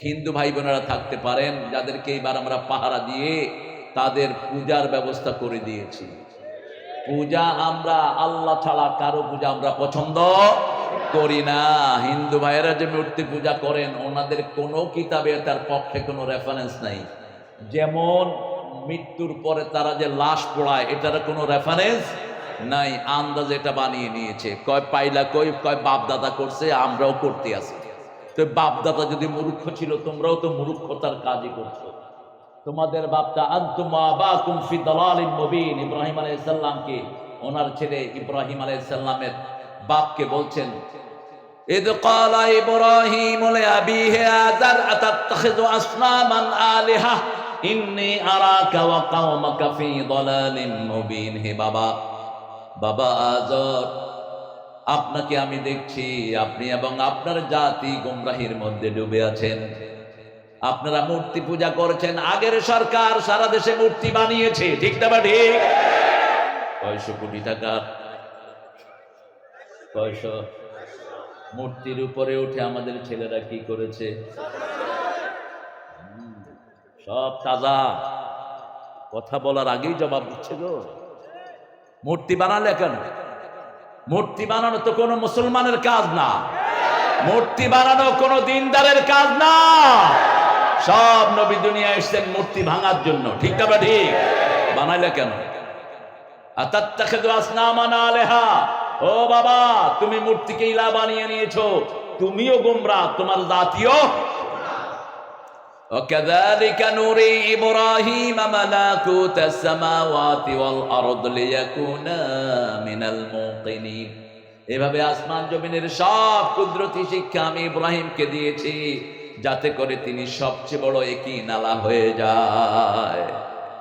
হিন্দু ভাই বোনেরা থাকতে পারেন, যাদেরকে এবার আমরা পাহারা দিয়ে তাদের পূজার ব্যবস্থা করে দিয়েছি। পূজা আমরা, আল্লাহ ছাড়া কারও পূজা আমরা পছন্দ করি না। হিন্দু ভাইয়েরা যে মূর্তি পূজা করেন, ওনাদের কোনো কিতাবে তার পক্ষে কোনো রেফারেন্স নাই। যেমন মৃত্যুর পরে তারা যে লাশ পোড়ায়, এটার কোনো রেফারেন্স নাই। আন্দাজ এটা বানিয়ে নিয়েছে। কয় পাইলা কই, কয় বাপ দাদা করছে, আমরাও করতে আছি তো বাপ দাদা যদি মূর্খ ছিল তোমরাও তো মূর্খতার কাজই করছো তোমাদের বাপটা আন্তুমা বা কুমফি দালালিন মুবিন ইব্রাহিম আলাইহিস সালামকে ওনার ছেলে ইব্রাহিম আলাইহিস সালামের বাপকে বলছেন إذ قال إبراهيم لأبيه آذر أتتخذ أصناما آلهة إني أراك وقومك في ضلال مبين হে বাবা বাবা আজর আপনাকে আমি দেখছি, আপনি এবং আপনার জাতি গোমরাহির মধ্যে ডুবে আছেন। আপনারা মূর্তি পূজা করছেন, আগের সরকার সারা দেশে মূর্তি বানিয়েছে, ঠিক না বা ঠিক? কয়শো কোটি টাকার কয়শো? মূর্তির উপরে উঠে আমাদের ছেলেরা কি করেছে? সব তাজা। কথা বলার আগেই জবাব দিচ্ছে গো। মূর্তি বানালে কেন? মূর্তি বানানো তো কোনো মুসলমানের কাজ না। মূর্তি বানানো কোনো দিনদারের কাজ না। সব নবী দুনিয়া এসছেন মূর্তি ভাঙার জন্য। ঠিক না বা ঠিক? বানাইলে কেন? ও বাবা, তুমি মূর্তিকে ইলা বানিয়ে নিয়েছো। তুমিও গোমরা তোমার জাতীয় وكذلك نري إبراهيم ملكوت السماوات والأرض ليكون من الموقنين এভাবে আসমান জমিনের সব কুদরতি শিক্ষা আমি ইব্রাহিমকে দিয়েছি যাতে করে তিনি সবচেয়ে বড় একই নালা হয়ে যায়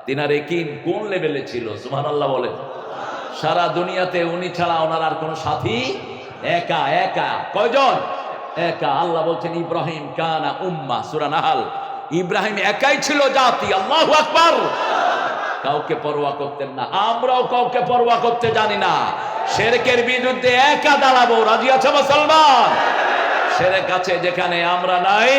তিনার একিন কোন লেভেলে ছিল সুমান আল্লাহ বলে সারা দুনিয়াতে উনি ছাড়া ওনার আর কোনো সাথী একা একা কয়জন একা আল্লাহ বলছেন ইব্রাহিম কানা উম্মা সুরা নাহাল ইব্রাহিম একাই ছিল জাতি, আল্লাহ আকবর। কাউকে পরোয়া করতেন না, আমরাও কাউকে পরোয়া করতে জানি না। শেরকের বিরুদ্ধে একা দাঁড়াবো, রাজি আছে মুসলমান? শেরেক আছে যেখানে আমরা নাই।